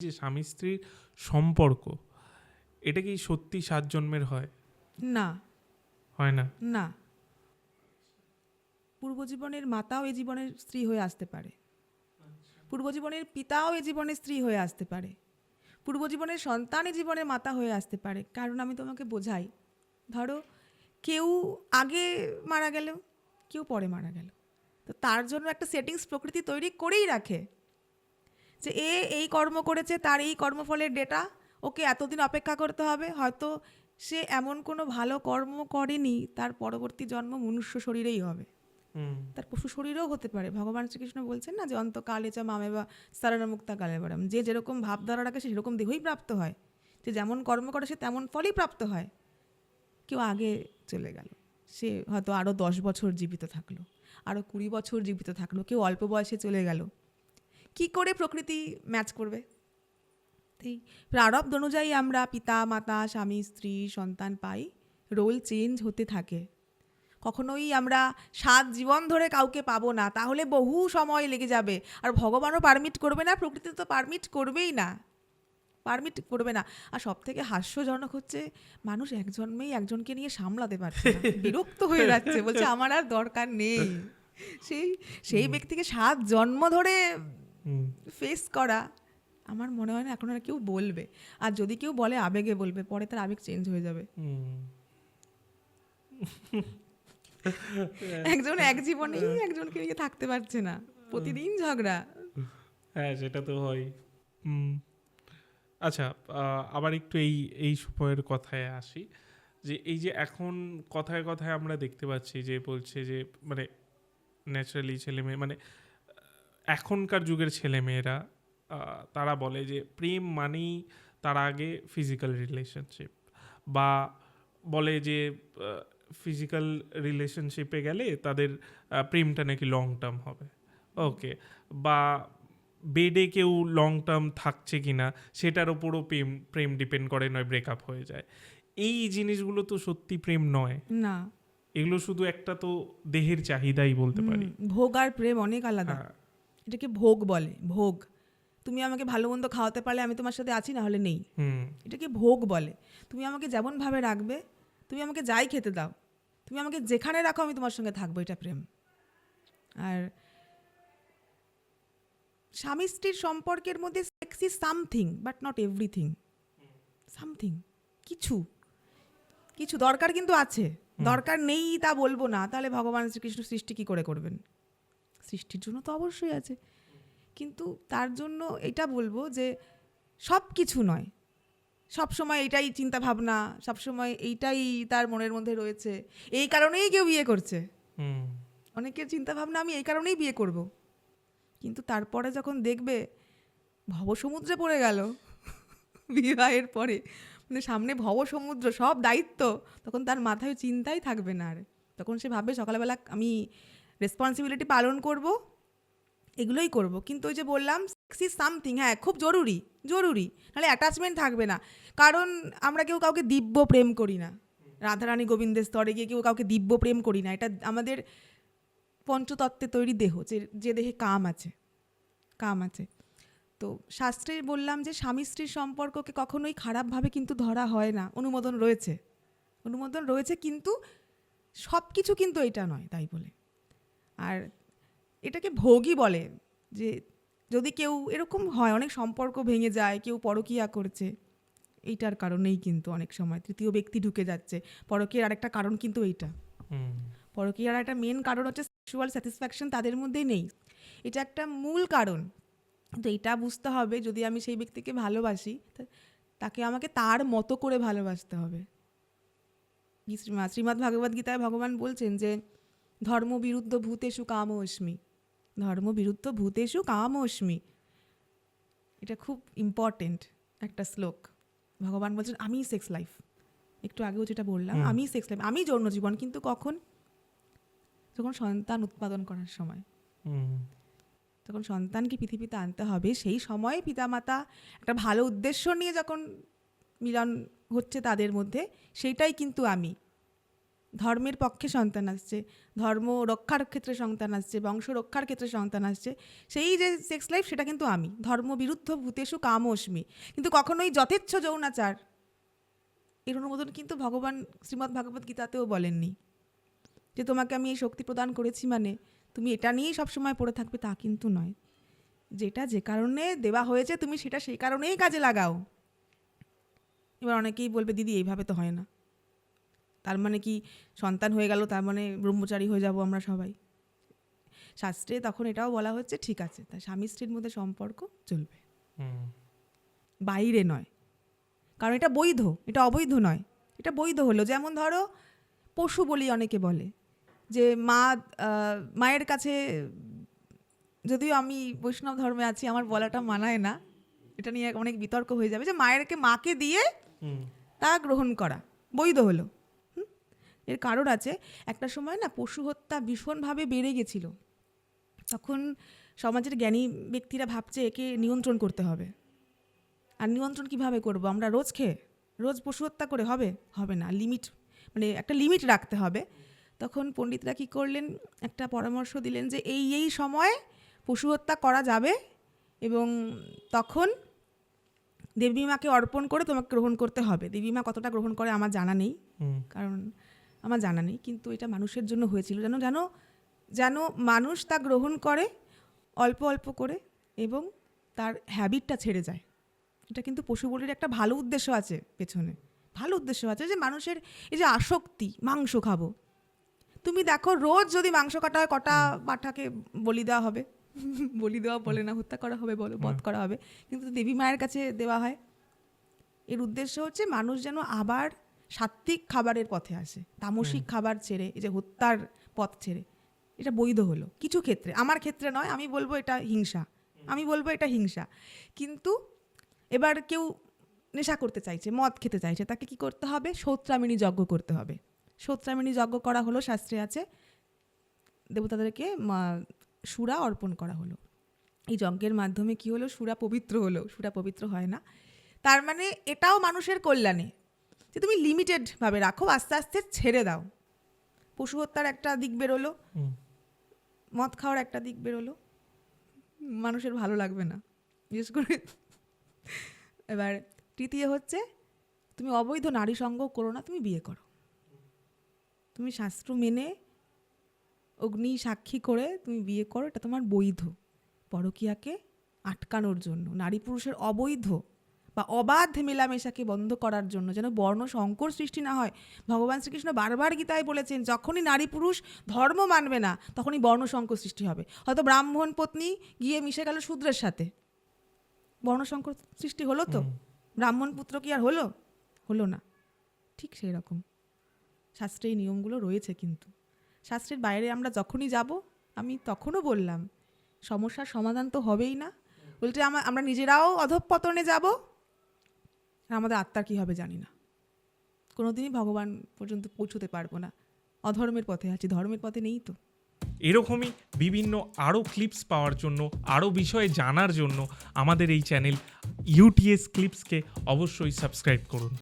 যে স্বামী স্ত্রীর সম্পর্ক এটা কি সত্যি সাত জন্মের হয়? না। হয় না? না। পূর্বজীবনের মাতাও এ জীবনের স্ত্রী হয়ে আসতে পারে। পূর্বজীবনের পিতাও এ জীবনের স্ত্রী হয়ে আসতে পারে। পূর্বজীবনের সন্তান এ জীবনের মাতা হয়ে আসতে পারে। কারণ আমি তোমাকে বোঝাই ধরো কেউ আগে মারা গেল কেউ পরে মারা গেল তো তার জন্য একটা সেটিংস প্রকৃতি তৈরি করেই রাখে। যে এ এই কর্ম করেছে তার এই কর্মফলের ডেটা ওকে এতদিন অপেক্ষা করতে হবে। হয়তো সে এমন কোনো ভালো কর্ম করেনি তার পরবর্তী জন্ম মনুষ্য শরীরেই হবে। হুম। তার পশু শরীরেও হতে পারে। ভগবান শ্রীকৃষ্ণ বলছেন না যে অন্তকালে চা মামে বা সারানা মুক্তা কালে বারাম। যে যেরকম ভাবধারা রাখে সে সেরকম দেহই প্রাপ্ত হয়। যে যেমন কর্ম করে সে তেমন ফলই প্রাপ্ত হয়। কেউ আগে চলে গেল। সে হয়তো আরও দশ বছর জীবিত থাকল আরও কুড়ি বছর জীবিত থাকল কেউ অল্প বয়সে চলে গেল। কি করে প্রকৃতি ম্যাচ করবে? এই প্রারব্ধ অনুযায়ী আমরা পিতা মাতা স্বামী স্ত্রী সন্তান পাই রোল চেঞ্জ হতে থাকে। কখনোই আমরা সাত জীবন ধরে কাউকে পাবো না তাহলে বহু সময় লেগে যাবে। আর ভগবানও পারমিট করবে না প্রকৃতি তো পারমিট করবেই না। পারমিট করবে না। আর সব থেকে হাস্যজনক হচ্ছে মানুষ এক জন্মেই একজনকে নিয়ে সামলাতে পারছে বিরক্ত হয়ে যাচ্ছে বলছে আমার আর দরকার নেই। সেই সেই ব্যক্তিকে সাত জন্ম ধরে ফেস করা আমার মনে হয় না এখন আর কেউ বলবে। আর যদি কেউ বলে আবেগে বলবে পরে তার আবেগ চেঞ্জ হয়ে যাবে। হুম। একজন এক জীবনেই একজনকে নিয়ে থাকতে পারছে না। প্রতিদিন ঝগড়া। হ্যাঁ সেটা তো হয়। হুম। আচ্ছা আহ, আবার একটু এই এই সময়ের কথায় আসি। যে এই যে এখন কথায় কথায় আমরা দেখতে পাচ্ছি যে বলছে যে মানে ন্যাচারালি ছেলে মেয়ে মানে এখনকার যুগের ছেলে মেয়েরা তারা বলে যে প্রেম মানেই তার আগে ফিজিক্যাল রিলেশনশিপ বা বলে যে ফিজিক্যাল রিলেশনশিপে গেলে তাদের প্রেমটা নাকি লং টার্ম হবে। ওকে বা বেডে কেউ লং টার্ম থাকছে কিনা সেটার ওপরও প্রেম প্রেম ডিপেন্ড করে নয় ব্রেকআপ হয়ে যায়। এই জিনিসগুলো তো সত্যি প্রেম নয়। না। এগুলো শুধু একটা তো দেহের চাহিদাই বলতে পারি। ভোগ আর প্রেম অনেক আলাদা। হ্যাঁ। এটাকে ভোগ বলে ভোগ। তুমি আমাকে ভালো মন্দ খাওয়াতে পারলে আমি তোমার সাথে আছি না হলে নেই এটাকে ভোগ বলে। তুমি আমাকে যেমনভাবে রাখবে তুমি আমাকে যাই খেতে দাও তুমি আমাকে যেখানে রাখো আমি তোমার সঙ্গে থাকব এটা প্রেম। আর স্বামী স্ত্রীর সম্পর্কের মধ্যে sex is something but not everything something কিছু। কিছু দরকার কিন্তু আছে। দরকার নেই তা বলব না তাহলে ভগবান শ্রীকৃষ্ণ সৃষ্টি কি করে করবেন? সৃষ্টির জন্য তো অবশ্যই আছে। কিন্তু তার জন্য এটা বলব যে সব কিছু নয়। সব সময় এইটাই চিন্তা ভাবনা সব সময় এইটাই তার মনের মধ্যে রয়েছে। এই কারণেই কেউ বিয়ে করছে। অনেকের চিন্তা ভাবনা আমি এই কারণেই বিয়ে করব। কিন্তু তারপরে যখন দেখবে ভবসমুদ্রে পড়ে গেল বিবাহের পরে মানে সামনে ভবসমুদ্র সব দায়িত্ব তখন তার মাথায় চিন্তাই থাকবে না আর। তখন সে ভাববে সকালবেলা আমি রেসপন্সিবিলিটি পালন করব, এগুলোই করব। কিন্তু ওই যে বললাম সেক্স ইজ সামথিং হ্যাঁ খুব জরুরি জরুরি। নাহলে অ্যাটাচমেন্ট থাকবে না। কারণ আমরা কেউ কাউকে দিব্য প্রেম করি না। রাধারানী গোবিন্দের স্তরে গিয়ে কেউ কাউকে দিব্য প্রেম করি না। এটা আমাদের পঞ্চতত্ত্বে তৈরি দেহ, যে যে দেহে কাম আছে কাম আছে। তো শাস্ত্রে বললাম যে, স্বামী স্ত্রীর সম্পর্ককে কখনোই খারাপভাবে কিন্তু ধরা হয় না। অনুমোদন রয়েছে। অনুমোদন রয়েছে, কিন্তু সব কিছু কিন্তু এটা নয়, তাই বলে। আর এটাকে ভোগই বলে যে যদি কেউ এরকম হয় অনেক সম্পর্ক ভেঙে যায় কেউ পরকিয়া করছে এইটার কারণেই কিন্তু অনেক সময় তৃতীয় ব্যক্তি ঢুকে যাচ্ছে। পরকীয়ার আরেকটা কারণ কিন্তু এইটা। হুম। পরকীয়ার একটা মেন কারণ হচ্ছে সেক্সুয়াল স্যাটিসফ্যাকশন তাদের মধ্যেই নেই। এটা একটা মূল কারণ। তো এটা বুঝতে হবে যদি আমি সেই ব্যক্তিকে ভালোবাসি তাকে আমাকে তার মতো করে ভালোবাসতে হবে। শ্রীমা- শ্রীমদ্ ভাগবত গীতায় ভগবান বলছেন যে ধর্ম বিরুদ্ধ ভূতেষু কাম অস্মি ধর্ম বিরুদ্ধ ভূতেষু কাম অস্মি এটা খুব ইম্পর্টেন্ট একটা শ্লোক। ভগবান বলছেন আমি সেক্স লাইফ একটু আগেও যেটা বললাম। আমি সেক্স লাইফ আমি যৌন জীবন কিন্তু কখন? যখন সন্তান উৎপাদন করার সময়। যখন সন্তানকে পৃথিবীতে আনতে হবে। সেই সময় পিতামাতা একটা ভালো উদ্দেশ্য নিয়ে যখন মিলন হচ্ছে তাদের মধ্যে সেইটাই কিন্তু আমি। ধর্মের পক্ষে সন্তান আসছে, ধর্ম রক্ষার ক্ষেত্রে সন্তান আসছে, বংশ রক্ষার ক্ষেত্রে সন্তান আসছে, সেই যে সেক্স লাইফ সেটা কিন্তু আমি, ধর্ম বিরুদ্ধ ভূতেষু কামস্মি কিন্তু কখনোই যথেচ্ছ যৌনাচার, এর অনুমোদন কিন্তু ভগবান, শ্রীমদ্ ভাগবত গীতাতেও বলেননি। যে তোমাকে আমি এই শক্তি প্রদান করেছি মানে তুমি এটা নিয়েই সবসময় পড়ে থাকবে তা কিন্তু নয়। যেটা যে কারণে দেওয়া হয়েছে তুমি সেটা সেই কারণেই কাজে লাগাও। এবার অনেকেই বলবে, দিদি, এইভাবে তো হয় না। তার মানে কি সন্তান হয়ে গেল তার মানে ব্রহ্মচারী হয়ে যাব আমরা সবাই। শাস্ত্রে তখন এটাও বলা হচ্ছে ঠিক আছে তা স্বামী স্ত্রীর মধ্যে সম্পর্ক চলবে। বাইরে নয়। কারণ এটা বৈধ এটা অবৈধ নয়। এটা বৈধ হলো যেমন ধরো পশু বলি অনেকে বলে যে মা মায়ের কাছে যদিও আমি বৈষ্ণব ধর্মে আছি আমার বলাটা মানায় না। এটা নিয়ে অনেক বিতর্ক হয়ে যাবে যে মায়েরকে মাকে দিয়ে তা গ্রহণ করা বৈধ হলো? এর কারণ আছে একটা সময় না পশু হত্যা ভীষণভাবে বেড়ে গেছিল। তখন সমাজের জ্ঞানী ব্যক্তিরা ভাবছে একে নিয়ন্ত্রণ করতে হবে। আর নিয়ন্ত্রণ কীভাবে করব? আমরা রোজ খেয়ে রোজ পশু হত্যা করে হবে? হবে না লিমিট মানে একটা লিমিট রাখতে হবে। তখন পণ্ডিতরা কী করলেন? একটা পরামর্শ দিলেন যে এই এই সময় পশু হত্যা করা যাবে এবং তখন দেবী মাকে অর্পণ করে তোমাকে গ্রহণ করতে হবে। দেবী মা কতটা গ্রহণ করে আমার জানা নেই। কারণ আমার জানা নেই কিন্তু এটা মানুষের জন্য হয়েছিল। যেন যেন যেন মানুষ তা গ্রহণ করে অল্প অল্প করে এবং তার হ্যাবিটটা ছেড়ে যায়। এটা কিন্তু পশু বলির একটা ভালো উদ্দেশ্য আছে পেছনে। ভালো উদ্দেশ্য আছে যে মানুষের এই যে আসক্তি মাংস খাব। তুমি দেখো রোজ যদি মাংস কাটা হয় কটা পাঠাকে বলি দেওয়া হবে? বলি দেওয়া বলে না হত্যা করা হবে বলো বধ করা হবে। কিন্তু দেবী মায়ের কাছে দেওয়া হয়। এর উদ্দেশ্য হচ্ছে মানুষ যেন আবার সাত্ত্বিক খাবারের পথে আসে তামসিক খাবার ছেড়ে এই যে হত্যার পথ ছেড়ে এটা বৈধ হলো। কিছু ক্ষেত্রে আমার ক্ষেত্রে নয় আমি বলব এটা হিংসা। আমি বলব এটা হিংসা। কিন্তু এবার কেউ নেশা করতে চাইছে মদ খেতে চাইছে তাকে কি করতে হবে? সৌত্রামিনী যজ্ঞ করতে হবে। সৌত্রামিনী যজ্ঞ করা হলো শাস্ত্রে আছে দেবতাদেরকে মা- সুরা অর্পণ করা হলো। এই যজ্ঞের মাধ্যমে কি হলো? সুরা পবিত্র হলো সুরা পবিত্র হয় না। তার মানে এটাও মানুষের কল্যাণে। যে তুমি লিমিটেডভাবে রাখো আস্তে আস্তে ছেড়ে দাও। পশু হত্যার একটা দিক বেরোলো মদ খাওয়ার একটা দিক বেরোলো। মানুষের ভালো লাগবে না বিশেষ করে। এবার তৃতীয় হচ্ছে তুমি অবৈধ নারী সঙ্গ করো না তুমি বিয়ে করো। তুমি শাস্ত্র মেনে অগ্নি সাক্ষী করে তুমি বিয়ে করো এটা তোমার বৈধ। পরকীয়াকে আটকানোর জন্য নারী পুরুষের অবৈধ বা অবাধ মেলামেশাকে বন্ধ করার জন্য যেন বর্ণ সংকর সৃষ্টি না হয়। ভগবান শ্রীকৃষ্ণ বারবার গীতায় বলেছেন যখনই নারী পুরুষ ধর্ম মানবে না তখনই বর্ণ সংকর সৃষ্টি হবে। হয়তো ব্রাহ্মণ পত্নী গিয়ে মিশে গেল শূদ্রের সাথে। বর্ণ সংকর সৃষ্টি হলো তো? হুম। ব্রাহ্মণ পুত্র কি আর হলো? হলো না। ঠিক সেই রকম শাস্ত্রে এই নিয়মগুলো রয়েছে কিন্তু। শাস্ত্রের বাইরে আমরা যখনই যাব আমি তখনও বললাম সমস্যার সমাধান তো হবেই না। উল্টে আমা- আমরা নিজেরাও অধঃপতনে যাব আমাদের আত্মার কী হবে জানি না। কোনো দিনই ভগবান পর্যন্ত পৌঁছতে পারব না। অধর্মের পথে আছি, ধর্মের পথে নেই তো। এরকমই বিভিন্ন আরও ক্লিপস পাওয়ার জন্য আরও বিষয়ে জানার জন্য আমাদের এই চ্যানেল ইউটিএস ক্লিপসকে অবশ্যই সাবস্ক্রাইব করুন।